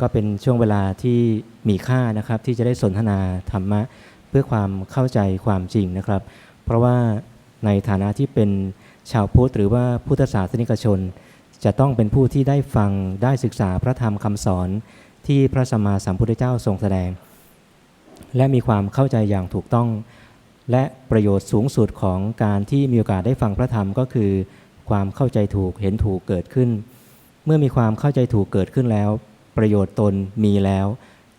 ก็เป็นช่วงเวลาที่มีค่านะครับที่จะได้สนทนาธรรมะ เพื่อความเข้าใจความจริงนะครับ เพราะว่าในฐานะที่เป็นชาวพุทธหรือว่าพุทธศาสนิกชน จะต้องเป็นผู้ที่ได้ฟังได้ศึกษาพระธรรมคำสอนที่พระสัมมาสัมพุทธเจ้าทรงแสดง และมีความเข้าใจอย่างถูกต้อง และประโยชน์สูงสุดของการที่มีโอกาสได้ฟังพระธรรมก็คือ ความเข้าใจถูกเห็นถูกเกิดขึ้น เมื่อมีความเข้าใจถูกเกิดขึ้นแล้ว ประโยชน์ตนมีแล้ว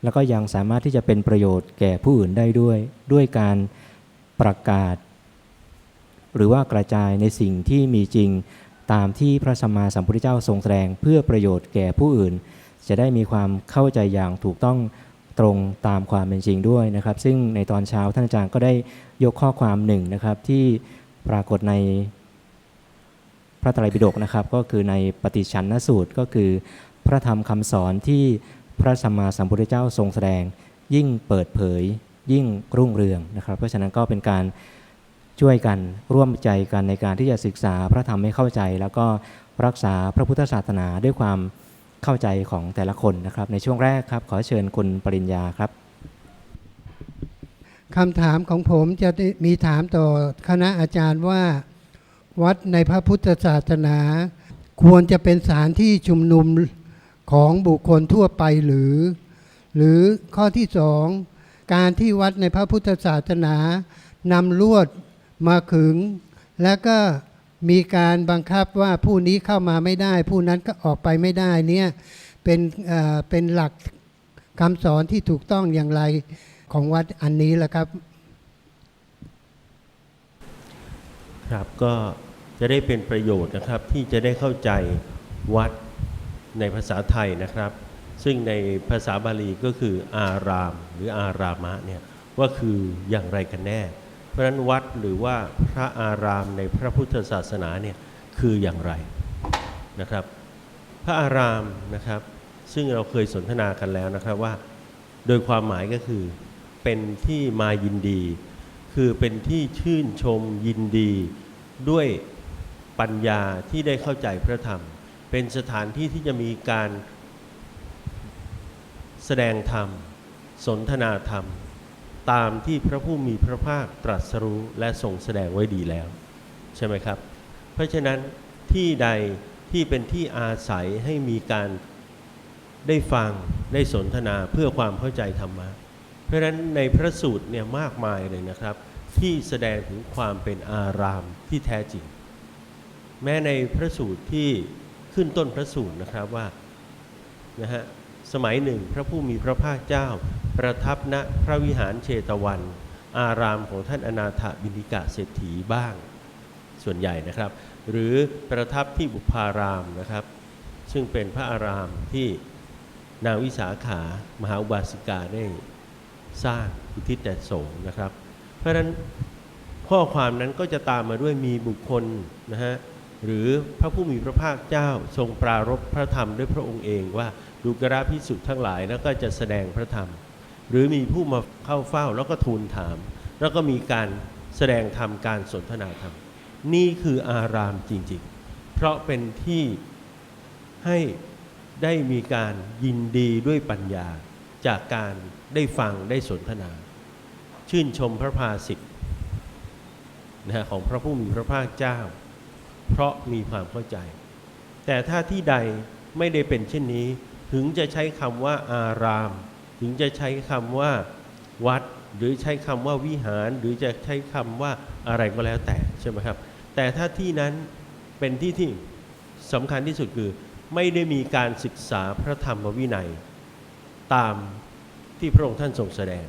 แล้วก็ยังสามารถที่จะเป็นประโยชน์แก่ผู้อื่นได้ด้วย ด้วยการประกาศ หรือว่ากระจายในสิ่งที่มีจริงตามที่พระสัมมาสัมพุทธเจ้าทรงแสดงเพื่อประโยชน์แก่ผู้อื่น จะได้มีความเข้าใจอย่างถูกต้องตรงตามความเป็นจริงด้วยนะครับ ซึ่งในตอนเช้าท่านอาจารย์ก็ได้ยกข้อความหนึ่งนะครับที่ปรากฏในพระไตรปิฎกนะครับ ก็คือในปฏิชันนสูตรก็คือ ระธรรมคำสอนที่พระสัมมาสัมพุทธเจ้าทรงแสดง ยิ่งเปิดเผย ยิ่งรุ่งเรืองนะครับ เพราะฉะนั้นก็เป็นการช่วยกันร่วมใจกันในการที่จะศึกษาพระธรรมให้เข้าใจ แล้วก็รักษาพระพุทธศาสนาด้วยความเข้าใจของแต่ละคนนะครับ ในช่วงแรกครับ ขอเชิญคุณปริญญาครับคำถามของผมจะมีถามต่อคณะอาจารย์ว่า วัดในพระพุทธศาสนา ควรจะเป็นสถานที่ชุมนุม ของบุคคลทั่วไปหรือ หรือข้อที่สองการที่วัดในพระพุทธศาสนานำลวดมาขึง แล้วก็มีการบังคับว่าผู้นี้เข้ามาไม่ได้ ผู้นั้นก็ออกไปไม่ได้เนี่ยเป็นเอ่อเป็นหลักคำสอนที่ถูกต้องอย่างไรของวัดอันนี้แหละครับ ครับก็จะได้เป็นประโยชน์นะครับที่จะได้เข้าใจวัด ในภาษาไทยนะครับ ซึ่งในภาษาบาลีก็คืออารามหรืออารามะเนี่ยว่าคืออย่างไรกันแน่ เพราะนั้นวัดหรือว่าพระอารามในพระพุทธศาสนาเนี่ยคืออย่างไรนะครับ พระอารามนะครับ ซึ่งเราเคยสนทนากันแล้วนะครับว่า โดยความหมายก็คือเป็นที่มายินดี คือเป็นที่ชื่นชมยินดีด้วยปัญญาที่ได้เข้าใจพระธรรม เป็นสถานที่ที่จะมีการแสดงธรรม สนทนาธรรม ตามที่พระผู้มีพระภาคตรัสรู้และทรงแสดงไว้ดีแล้ว ใช่ไหมครับ เพราะฉะนั้นที่ใดที่เป็นที่อาศัยให้มีการได้ฟังได้สนทนาเพื่อความเข้าใจธรรมะ เพราะฉะนั้นในพระสูตรเนี่ยมากมายเลยนะครับ ที่แสดงถึงความเป็นอารามที่แท้จริง แม้ในพระสูตรที่ ขึ้นต้นพระสูตรนะครับว่านะฮะสมัยหนึ่งพระผู้มีพระภาคเจ้า ประทับณพระวิหารเชตวัน อารามของท่านอนาถบิณฑิกะเศรษฐีบ้าง ส่วนใหญ่นะครับ หรือประทับที่บุพารามนะครับ ซึ่งเป็นพระอารามที่นางวิสาขามหาอุบาสิกาได้สร้างอุทิศแด่สงนะครับ เพราะฉะนั้นข้อความนั้นก็จะตามมาด้วยมีบุคคลนะฮะ หรือพระผู้มีพระภาคเจ้าทรงปรารภพระธรรมด้วยพระองค์เองว่าดูกระพิสุทธ์ทั้งหลายแล้วก็จะแสดงพระธรรม หรือมีผู้มาเข้าเฝ้าแล้วก็ทูลถาม แล้วก็มีการแสดงธรรมการสนทนาธรรม นี่คืออารามจริงๆ เพราะเป็นที่ให้ได้มีการยินดีด้วยปัญญาจากการได้ฟังได้สนทนา ชื่นชมพระภาสิทธิ์นะฮะของพระผู้มีพระภาคเจ้า เพราะมีความเข้าใจ แต่ถ้าที่ใดไม่ได้เป็นเช่นนี้ ถึงจะใช้คำว่าอาราม ถึงจะใช้คำว่าวัด หรือใช้คำว่าวิหาร หรือจะใช้คำว่าอะไรก็แล้วแต่ใช่ไหมครับ แต่ถ้าที่นั้นเป็นที่ที่สำคัญที่สุดคือ ไม่ได้มีการศึกษาพระธรรมวินัย ตามที่พระองค์ท่านทรงแสดง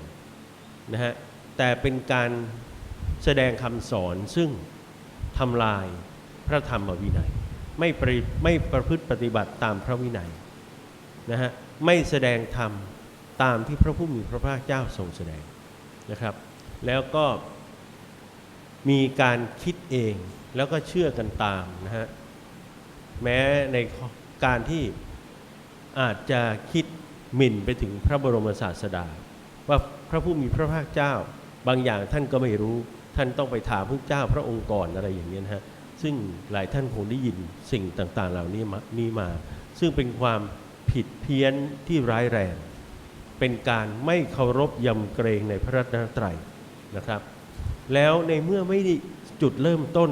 นะฮะแต่เป็นการแสดงคำสอนซึ่งทำลาย ระธรรมวินัย ไม่ปริไม่ประพฤติปฏิบัติตามพระวินัยนะฮะไม่แสดงธรรมตามที่พระผู้มีพระภาคเจ้าทรงแสดงนะครับ แล้วก็มีการคิดเองแล้วก็เชื่อกันตามนะฮะแม้ในการที่อาจจะคิดหมิ่นไปถึงพระบรมศาสดา ว่าพระผู้มีพระภาคเจ้า บางอย่างท่านก็ไม่รู้ ท่านต้องไปถามพระเจ้าพระองค์ก่อนอะไรอย่างนี้นะฮะ ซึ่งหลายท่านคงได้ยินสิ่งต่างๆ เหล่านี้มานี้มา ซึ่งเป็นความผิดเพี้ยนที่ร้ายแรง เป็นการไม่เคารพยำเกรงในพระรัตนตรัยนะครับ แล้วในเมื่อไม่ได้จุดเริ่มต้น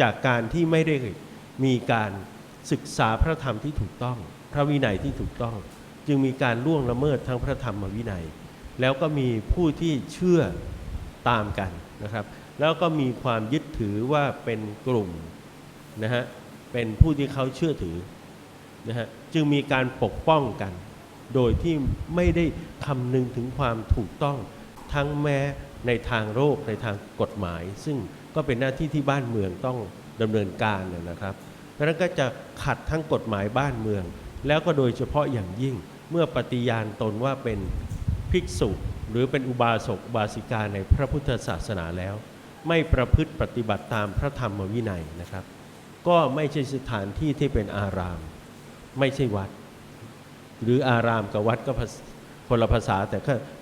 จากการที่ไม่ได้มีการศึกษาพระธรรมที่ถูกต้อง พระวินัยที่ถูกต้อง จึงมีการล่วงละเมิดทั้งพระธรรมวินัย แล้วก็มีผู้ที่เชื่อตามกันนะครับ แล้วก็มีความยึดถือว่าเป็นกลุ่มนะฮะเป็นผู้ที่เขาเชื่อถือนะฮะจึงมีการปกป้องกัน โดยที่ไม่ได้คำนึงถึงความถูกต้องทั้งแม้ในทางโลกในทางกฎหมาย ซึ่งก็เป็นหน้าที่ที่บ้านเมืองต้องดำเนินการนะนะครับดังนั้นก็จะขัดทั้งกฎหมายบ้านเมือง แล้วก็โดยเฉพาะอย่างยิ่งเมื่อปฏิญาณตนว่าเป็นภิกษุ หรือเป็นอุบาสกบาสิกาในพระพุทธศาสนาแล้ว ไม่ประพฤติปฏิบัติตามพระธรรมวินัยนะครับ ก็ไม่ใช่สถานที่ที่เป็นอาราม ไม่ใช่วัด หรืออารามกับวัดก็คนละภาษา แต่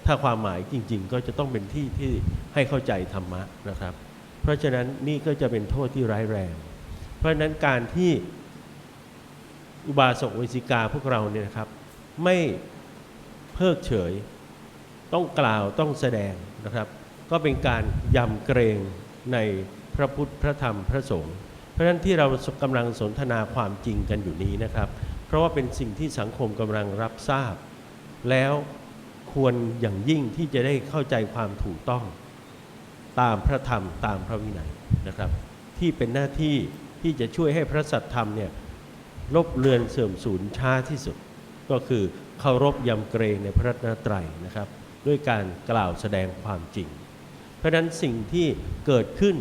ถ้าความหมายจริง ๆ ก็จะต้องเป็นที่ที่ให้เข้าใจธรรมะนะครับ เพราะฉะนั้นนี่ก็จะเป็นโทษที่ร้ายแรง เพราะฉะนั้นการที่อุบาสกวิสิกาพวกเราเนี่ยนะครับ ไม่เพิกเฉย ต้องกล่าวต้องแสดงนะครับ ก็เป็นการยำเกรงในพระพุทธพระธรรมพระสงฆ์เพราะฉะนั้นที่เรากำลังสนทนาความจริงกันอยู่นี้นะครับ เพราะว่าเป็นสิ่งที่สังคมกำลังรับทราบ แล้วควรอย่างยิ่งที่จะได้เข้าใจความถูกต้องตามพระธรรมตามพระวินัยนะครับ ที่เป็นหน้าที่ที่จะช่วยให้พระสัทธรรมเนี่ยลบเลือนเสื่อมสูญช้าที่สุด ก็คือเคารพยำเกรงในพระรัตนตรัยนะครับ ด้วยการกล่าวแสดงความจริง เพราะฉะนั้นสิ่งที่เกิดขึ้น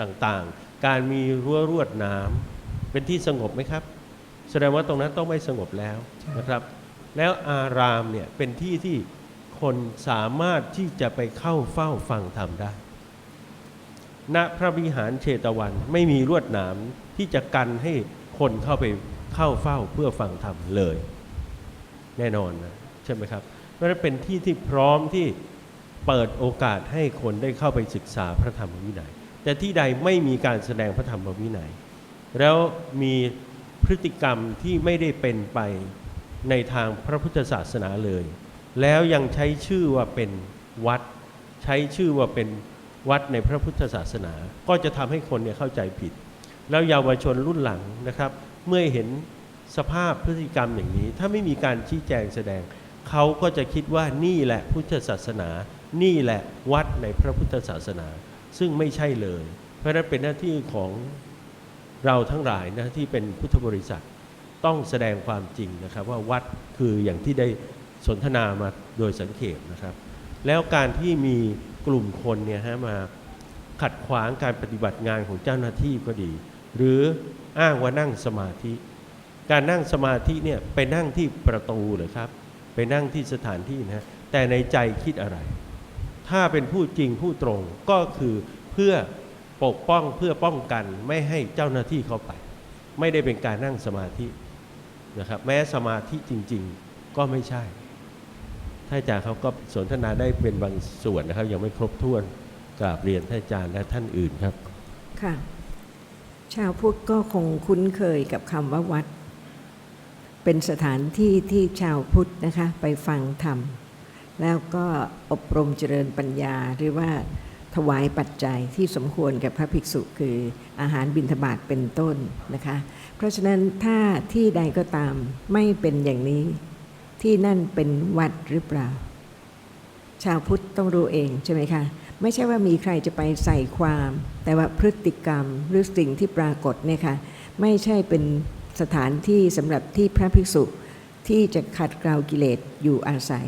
ต่างๆ การมีรั้วรวดหน้ำเป็นที่สงบไหมครับ แสดงว่าตรงนั้นต้องไม่สงบแล้วนะครับ แล้วอารามเนี่ยเป็นที่ที่คนสามารถที่จะไปเข้าเฝ้าฟังธรรมได้ณพระวิหารเชตวันไม่มีลวดหนามที่จะกันให้คนเข้าไปเข้าเฝ้าเพื่อฟังธรรมเลย แน่นอนนะใช่ไหมครับเพราะฉะนั้นเป็นที่ที่พร้อมที่ เปิดโอกาสให้คนได้เข้าไปศึกษาพระธรรมวินัย แต่ที่ใดไม่มีการแสดงพระธรรมวินัย แล้วมีพฤติกรรมที่ไม่ได้เป็นไปในทางพระพุทธศาสนาเลย แล้วยังใช้ชื่อว่าเป็นวัด ใช้ชื่อว่าเป็นวัดในพระพุทธศาสนา ก็จะทำให้คนเนี่ยเข้าใจผิด แล้วเยาวชนรุ่นหลังนะครับ เมื่อเห็นสภาพพฤติกรรมอย่างนี้ ถ้าไม่มีการชี้แจงแสดง เขาก็จะคิดว่านี่แหละพุทธศาสนา นี่แหละวัดในพระพุทธศาสนา ซึ่งไม่ใช่เลย เพราะนั้นเป็นหน้าที่ของเราทั้งหลายนะที่เป็นพุทธบริษัทต้องแสดงความจริงนะครับ ว่าวัดคืออย่างที่ได้สนทนามาโดยสังเขปนะครับ แล้วการที่มีกลุ่มคนเนี่ยฮะมาขัดขวางการปฏิบัติงานของเจ้าหน้าที่ก็ดี หรืออ้างว่านั่งสมาธิ การนั่งสมาธิเนี่ยไปนั่งที่ประตูเหรือครับ ไปนั่งที่สถานที่นะฮะแต่ในใจคิดอะไร ถ้าเป็นผู้จริงผู้ตรงก็คือเพื่อปกป้องเพื่อป้องกันไม่ให้เจ้าหน้าที่เข้าไป ไม่ได้เป็นการนั่งสมาธินะครับแม้สมาธิจริง ๆก็ไม่ใช่ ท่านอาจารย์เขาก็สนทนาได้เป็นบางส่วนนะครับ ยังไม่ครบถ้วนกราบเรียนท่านอาจารย์และท่านอื่นครับค่ะชาวพุทธก็คงคุ้นเคยกับคำว่าวัด เป็นสถานที่ที่ชาวพุทธนะคะไปฟังธรรม แล้วก็อบรมเจริญปัญญาหรือว่าถวายปัจจัยที่สมควรกับพระภิกษุคืออาหารบิณฑบาตเป็นต้นนะคะ เพราะฉะนั้นถ้าที่ใดก็ตามไม่เป็นอย่างนี้ ที่นั่นเป็นวัดหรือเปล่า ชาวพุทธต้องรู้เองใช่ไหมคะไม่ใช่ว่ามีใครจะไปใส่ความ แต่ว่าพฤติกรรมหรือสิ่งที่ปรากฏเนี่ยค่ะไม่ใช่เป็นสถานที่สำหรับที่พระภิกษุที่จะขัดเกลากิเลสอยู่อาศัย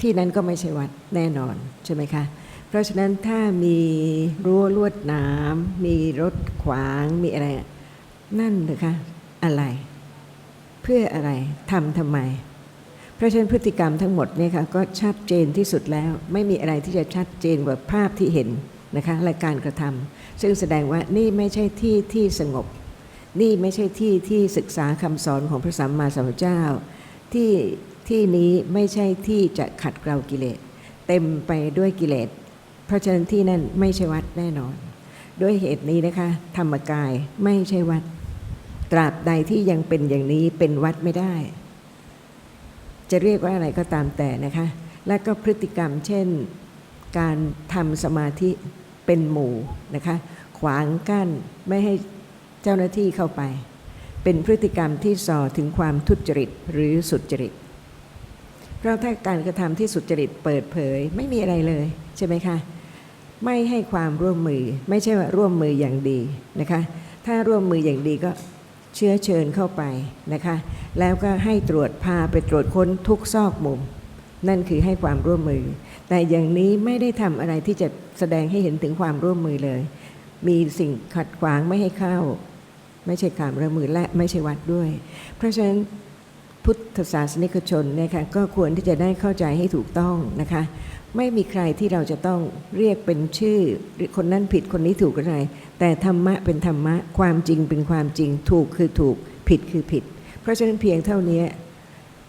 ที่นั้นก็ไม่ใช่วัดแน่นอนใช่ไหมคะ เพราะฉะนั้นถ้ามีรั้วลวดน้ำมีรถขวางมีอะไร นั่นนะคะอะไร เพื่ออะไรทำทำไม เพราะฉะนั้นพฤติกรรมทั้งหมดเนี่ยค่ะก็ชัดเจนที่สุดแล้ว ไม่มีอะไรที่จะชัดเจนกว่าภาพที่เห็นนะคะและการกระทำซึ่งแสดงว่านี่ไม่ใช่ที่ที่สงบ นี่ไม่ใช่ที่ที่ศึกษาคำสอนของพระสัมมาสัมพุทธเจ้าที่ ที่นี้ไม่ใช่ที่จะขัดเกลากิเลส เต็มไปด้วยกิเลส เพราะฉะนั้นที่นั่นไม่ใช่วัดแน่นอน ด้วยเหตุนี้นะคะ ธรรมกายไม่ใช่วัด ตราบใดที่ยังเป็นอย่างนี้เป็นวัดไม่ได้ จะเรียกว่าอะไรก็ตามแต่นะคะ และก็พฤติกรรมเช่น การทำสมาธิเป็นหมู่นะคะ ขวางกั้นไม่ให้เจ้าหน้าที่เข้าไป เป็นพฤติกรรมที่ส่อถึงความทุจริตหรือสุจริต เพราะถ้าการกระทำที่สุจริตเปิดเผยไม่มีอะไรเลยใช่ไหมคะไม่ให้ความร่วมมือไม่ใช่ว่าร่วมมืออย่างดีนะคะ ถ้าร่วมมืออย่างดีก็เชื้อเชิญเข้าไปนะคะ แล้วก็ให้ตรวจพาไปตรวจค้นทุกซอกมุม นั่นคือให้ความร่วมมือ แต่อย่างนี้ไม่ได้ทำอะไรที่จะแสดงให้เห็นถึงความร่วมมือเลย มีสิ่งขัดขวางไม่ให้เข้า ไม่ใช่การร่วมมือและไม่ใช่วัดด้วย เพราะฉะนั้น พุทธศาสนิกชนนะคะก็ควรที่จะได้เข้าใจให้ถูกต้องนะคะ ไม่มีใครที่เราจะต้องเรียกเป็นชื่อคนนั้นผิดคนนี้ถูกอะไร แต่ธรรมะเป็นธรรมะความจริงเป็นความจริงถูกคือถูกผิดคือผิด เพราะฉะนั้นเพียงเท่านี้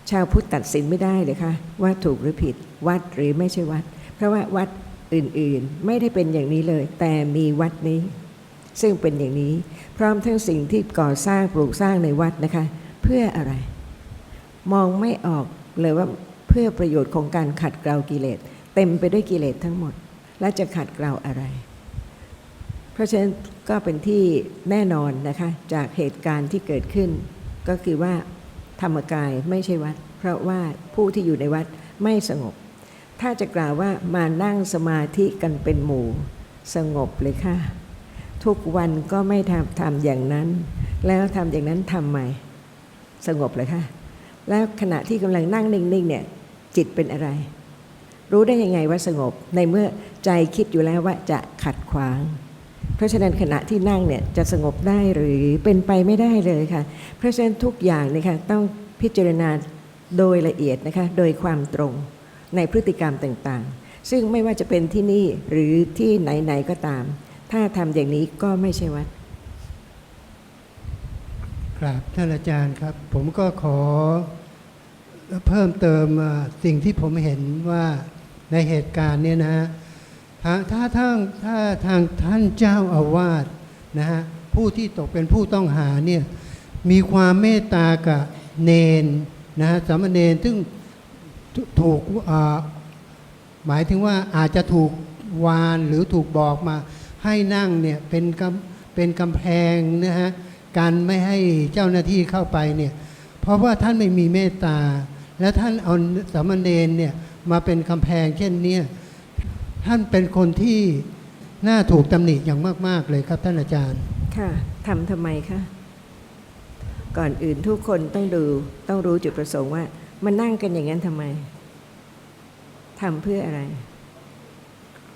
ชาวพุทธตัดสินไม่ได้เลยค่ะว่าถูกหรือผิดวัดหรือไม่ใช่วัด เพราะว่าวัดอื่นๆ ไม่ได้เป็นอย่างนี้เลย แต่มีวัดนี้ ซึ่งเป็นอย่างนี้ พร้อมทั้งสิ่งที่ก่อสร้างปลูกสร้างในวัดนะคะ เพื่ออะไร มองไม่ออกเลยว่าเพื่อประโยชน์ของการขัดเกลากิเลส เต็มไปด้วยกิเลสทั้งหมด และจะขัดเกลาอะไร เพราะฉะนั้นก็เป็นที่แน่นอนนะคะ จากเหตุการณ์ที่เกิดขึ้น ก็คือว่าธรรมกายไม่ใช่วัด เพราะว่าผู้ที่อยู่ในวัดไม่สงบ ถ้าจะกล่าวว่ามานั่งสมาธิกันเป็นหมู่ สงบเลยค่ะ ทุกวันก็ไม่ทำทำอย่างนั้น แล้วทำอย่างนั้นทำไมสงบเลยค่ะ แล้วขณะที่กำลังนั่งนิ่งๆเนี่ยจิตเป็นอะไร รู้ได้ยังไงว่าสงบ ในเมื่อใจคิดอยู่แล้วว่าจะขัดขวาง เพราะฉะนั้นขณะที่นั่งเนี่ยจะสงบได้หรือเป็นไปไม่ได้เลยค่ะ เพราะฉะนั้นทุกอย่างเนี่ยค่ะต้องพิจารณาโดยละเอียดนะคะโดยความตรงในพฤติกรรมต่างๆ ซึ่งไม่ว่าจะเป็นที่นี่หรือที่ไหนๆก็ตาม ถ้าทำอย่างนี้ก็ไม่ใช่วัด รับท่านอาจารย์ครับ ผมก็ขอเพิ่มเติมสิ่งที่ผมเห็นว่าในเหตุการณ์เนี่ยนะฮะถ้าถ้าทางถ้าทางท่านเจ้าอาวาสนะฮะผู้ที่ตกเป็นผู้ต้องหาเนี่ยมีความเมตตากับเนนนะฮะสามเณรซึ่งถูกหมายถึงว่าอาจจะถูกวานหรือถูกบอกมาให้นั่งเนี่ยเป็นกำเป็นกำแพงนะฮะ การไม่ให้เจ้าหน้าที่เข้าไปเนี่ยเพราะว่าท่านไม่มีเมตตา แล้วท่านเอาสามเณรเนี่ยมาเป็นกำแพงเช่นเนี้ยท่านเป็นคนที่น่าถูกตำหนิอย่างมาก ๆ เลยครับท่านอาจารย์ ค่ะทำทำไมคะก่อนอื่นทุกคนต้องดูต้องรู้จุดประสงค์ว่ามานั่งกันอย่างนั้นทำไมทำเพื่ออะไร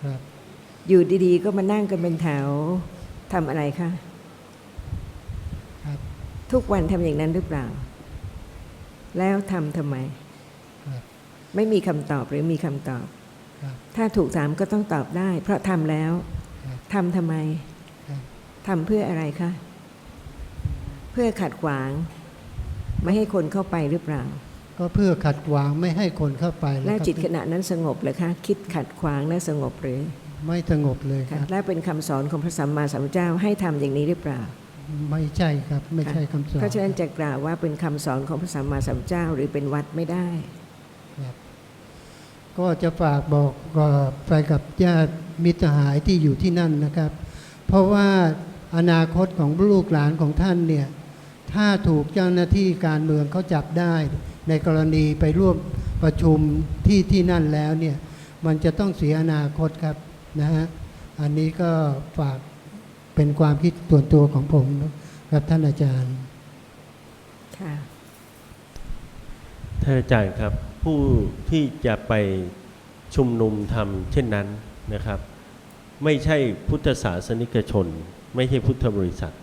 ครับอยู่ดีๆ ก็มานั่งกันเป็นแถวทำอะไรคะครับ ทุกวันทำอย่างนั้นหรือเปล่า แล้วทำทำไมครับไม่มีคำตอบหรือมีคำตอบครับถ้าถูกถามก็ต้องตอบได้ เพราะทำแล้วครับทำทำไมครับทำเพื่ออะไรคะ เพื่อขัดขวาง ไม่ให้คนเข้าไปหรือเปล่า ก็เพื่อขัดขวางไม่ให้คนเข้าไป แล้วครับจิตขณะนั้นสงบเหรือคะคิดขัดขวางและสงบหรือ ไม่สงบเลยคคะรับและเป็นคำสอนของพระสัมมาสัมพุทธเจ้าให้ทำอย่างนี้หรือเปล่า ไม่ใช่ครับไม่ใช่คำสอนเพราะฉะนั้นจะกล่าวว่าเป็นคำสอนของพระสัมมาสัมพุทธเจ้าหรือเป็นวัดไม่ได้ครับก็จะฝากบอกกับไปกับญาติมิตรสหายที่อยู่ที่นั่นนะครับ เพราะว่าอนาคตของลูกหลานของท่านเนี่ยถ้าถูกเจ้าหน้าที่การเมืองเขาจับได้ ในกรณีไปร่วมประชุมที่ที่นั่นแล้วเนี่ยมันจะต้องเสียอนาคตครับนะฮะอันนี้ก็ฝาก เป็นความคิดส่วนตัวของผมครับท่านอาจารย์ค่ะท่านอาจารย์ครับ ผู้ที่จะไปชุมนุมทำเช่นนั้นนะครับ ไม่ใช่พุทธศาสนิกชน ไม่ใช่พุทธบริษัท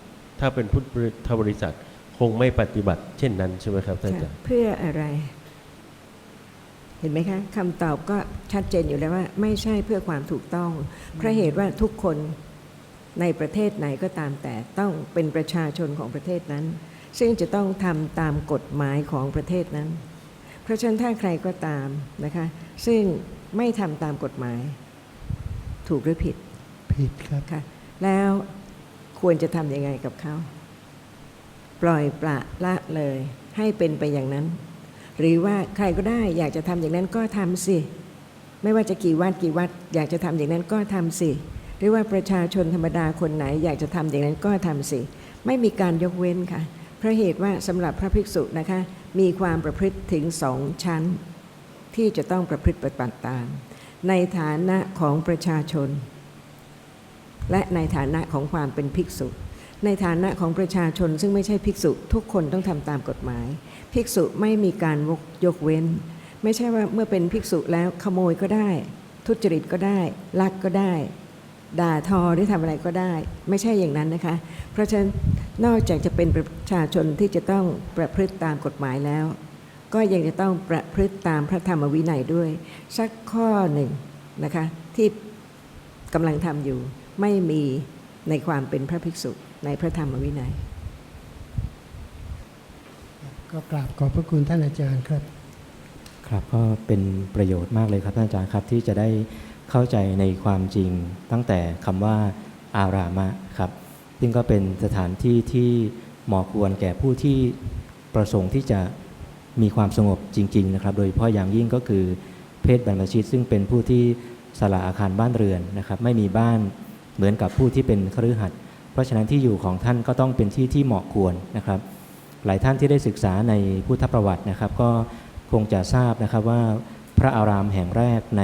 ถ้าเป็นพุทธบริษัทคงไม่ปฏิบัติ เช่นนั้นใช่ไหมครับท่านอาจารย์เพื่ออะไร เห็นไหมคะคำตอบก็ชัดเจนอยู่แล้วว่า ไม่ใช่เพื่อความถูกต้องเพราะเหตุว่าทุกคน ในประเทศไหนก็ตามแต่ต้องเป็นประชาชนของประเทศนั้น ซึ่งจะต้องทำตามกฎหมายของประเทศนั้น เพราะฉะนั้นถ้าใครก็ตามนะคะซึ่งไม่ทำตามกฎหมาย ถูกหรือผิด ผิดครับค่ะแล้วควรจะทำยังไงกับเขา ปล่อยปละละเลย ให้เป็นไปอย่างนั้น หรือว่าใครก็ได้อยากจะทำอย่างนั้นก็ทำสิ ไม่ว่าจะกี่วัดกี่วัด อยากจะทำอย่างนั้นก็ทำสิ หรือว่าประชาชนธรรมดาคนไหนอยากจะทำอย่างนั้นก็ทำสิ ไม่มีการยกเว้นค่ะ เพราะเหตุว่าสำหรับพระภิกษุนะคะ มีความประพฤติถึงสองชั้น ที่จะต้องประพฤติปฏิบัติตาม ในฐานะของประชาชน และในฐานะของความเป็นภิกษุ ในฐานะของประชาชนซึ่งไม่ใช่ภิกษุ ทุกคนต้องทำตามกฎหมาย ภิกษุไม่มีการกยกเว้น ไม่ใช่ว่าเมื่อเป็นภิกษุแล้วขโมยก็ได้ ทุจริตก็ได้ ลักก็ได้ ด่าทอหรือทำอะไรก็ได้ ไม่ใช่อย่างนั้นนะคะ เพราะฉะนั้นนอกจากจะเป็นประชาชนที่จะต้องประพฤติตามกฎหมายแล้ว ก็ยังจะต้องประพฤติตามพระธรรมวินัยด้วย สักข้อหนึ่งนะคะที่กำลังทำอยู่ไม่มีในความเป็นพระภิกษุในพระธรรมวินัย ก็กราบขอบพระคุณท่านอาจารย์ครับ ครับก็เป็นประโยชน์มากเลยครับท่านอาจารย์ครับที่จะได้ เข้าใจในความจริงตั้งแต่คำว่าอารามะครับ ซึ่งก็เป็นสถานที่ที่เหมาะควรแก่ผู้ที่ประสงค์ที่จะมีความสงบจริง ๆ นะครับ โดยเฉพาะอย่างยิ่งก็คือเพศบรรพชิต ซึ่งเป็นผู้ที่สละอาคารบ้านเรือนนะครับ ไม่มีบ้านเหมือนกับผู้ที่เป็นคฤหัสถ์เพราะฉะนั้นที่อยู่ของท่านก็ต้องเป็นที่ที่เหมาะควรนะครับ หลายท่านที่ได้ศึกษาในพุทธประวัตินะครับ ก็คงจะทราบนะครับว่าพระอารามแห่งแรกใน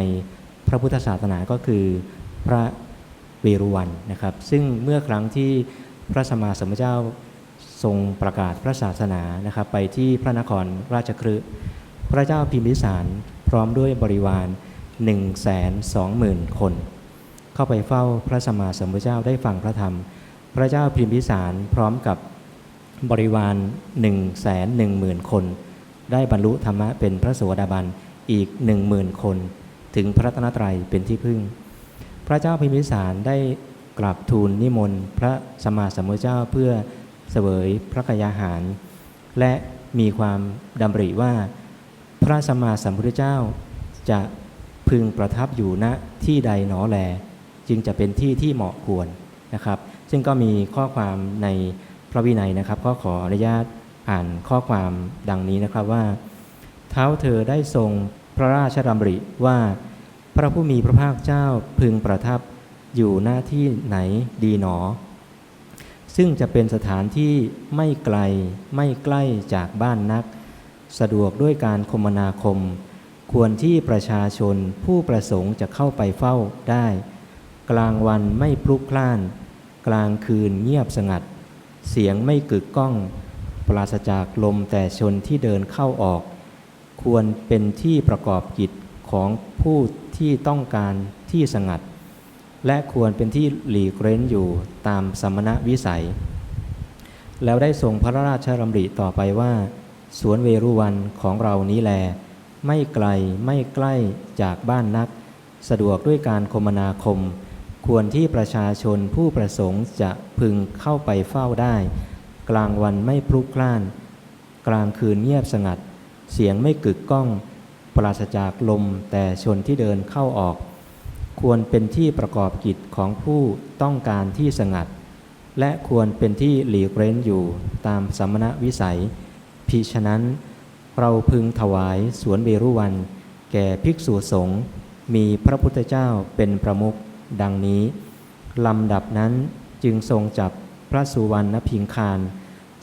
ระพุทธศาสนาก็คือพระเวรุวันนะครับ ซึ่งเมื่อครั้งที่พระสมมาสัมพุทธเจ้าทรงประกาศพระศาสนานะครับ ไปที่พระนครราชคฤห์พระเจ้าพิมพิสารพร้อมด้วยบริวาร 1 2 0 0 0 0 คน เข้าไปเฝ้าพระสมมาสัมพุทธเจ้าได้ฟังพระธรรม พระเจ้าพิมพิสารพร้อมกับบริวาร 1 1 0 0 0 0 คน ได้บรรลุธรรมะเป็นพระโสดาบันอีก 1 0,000 คน ถึงพระรัตนตรัยเป็นที่พึ่ง พระเจ้าพิมพิสารได้กราบทูลนิมนต์พระสมมาสมพุทธเจ้าเพื่อเสวยพระกยาหาร และมีความดำริว่า พระสมมาสัมพุทธเจ้าจะพึงประทับอยู่ณที่ใดหนอแล จึงจะเป็นที่ที่เหมาะควรนะครับ ซึ่งก็มีข้อความในพระวินัยนะครับ ก็ขออนุญาตอ่านข้อความดังนี้นะครับว่า เท้าเธอได้ทรง พระราชดำริว่า พระผู้มีพระภาคเจ้าพึงประทับอยู่หน้าที่ไหนดีหนอ ซึ่งจะเป็นสถานที่ไม่ไกลไม่ใกล้จากบ้านนัก สะดวกด้วยการคมนาคม ควรที่ประชาชนผู้ประสงค์จะเข้าไปเฝ้าได้ กลางวันไม่พลุกพล่าน กลางคืนเงียบสงัด เสียงไม่กึกก้อง ปราศจากลมแต่ชนที่เดินเข้าออก ควรเป็นที่ประกอบกิจของผู้ที่ต้องการที่สงัด และควรเป็นที่หลีกเร้นอยู่ตามสมณวิสัย แล้วได้ทรงพระราชดำริต่อไปว่า สวนเวรุวันของเรานี้แล ไม่ไกลไม่ใกล้จากบ้านนัก สะดวกด้วยการคมนาคม ควรที่ประชาชนผู้ประสงค์จะพึงเข้าไปเฝ้าได้ กลางวันไม่พลุกพล่าน กลางคืนเงียบสงัด เสียงไม่กึกก้อง ปราศจากลมแต่ชนที่เดินเข้าออก ควรเป็นที่ประกอบกิจของผู้ต้องการที่สงัด และควรเป็นที่หลีกเร้นอยู่ตามสมณวิสัย พิฉะนั้นเราพึงถวายสวนเบรุวัน แก่ภิกษุสงฆ์มีพระพุทธเจ้าเป็นประมุขดังนี้ลำดับนั้นจึงทรงจับพระสุวรรณพิงคาร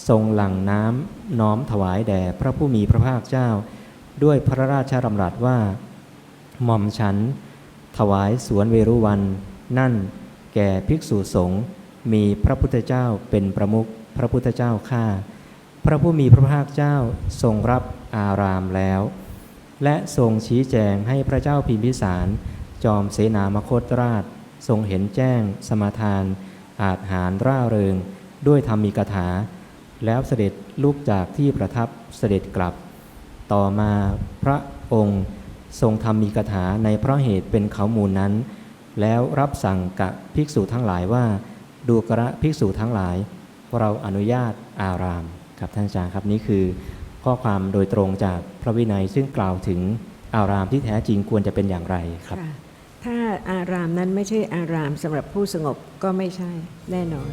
ทรงหลั่งน้ำน้อมถวายแด่พระผู้มีพระภาคเจ้า ด้วยพระราชดำรัสว่า หม่อมฉัน ถวายสวนเวรุวัน นั่นแก่ภิกษุสงฆ์มีพระพุทธเจ้าเป็นประมุขพระพุทธเจ้าข้าพระผู้มีพระภาคเจ้าทรงรับอารามแล้ว และทรงชี้แจงให้พระเจ้าพิมพิสาร จอมเสนามคตราช ทรงเห็นแจ้งสมาทาน อาจหารร่าเริง ด้วยธรรมีกถา แล้วเสด็จลุกจากที่ประทับเสด็จกลับ ต่อมาพระองค์ทรงทำมีกถาในเพราะเหตุเป็นเขามูลนั้น แล้วรับสั่งกับภิกษุทั้งหลายว่า ดูกระภิกษุทั้งหลาย เราอนุญาตอารามครับท่านอาจารย์ครับนี่คือ ข้อความโดยตรงจากพระวินัยซึ่งกล่าวถึงอารามที่แท้จริงควรจะเป็นอย่างไรครับ ถ้าอารามนั้นไม่ใช่อารามสำหรับผู้สงบก็ไม่ใช่แน่นอน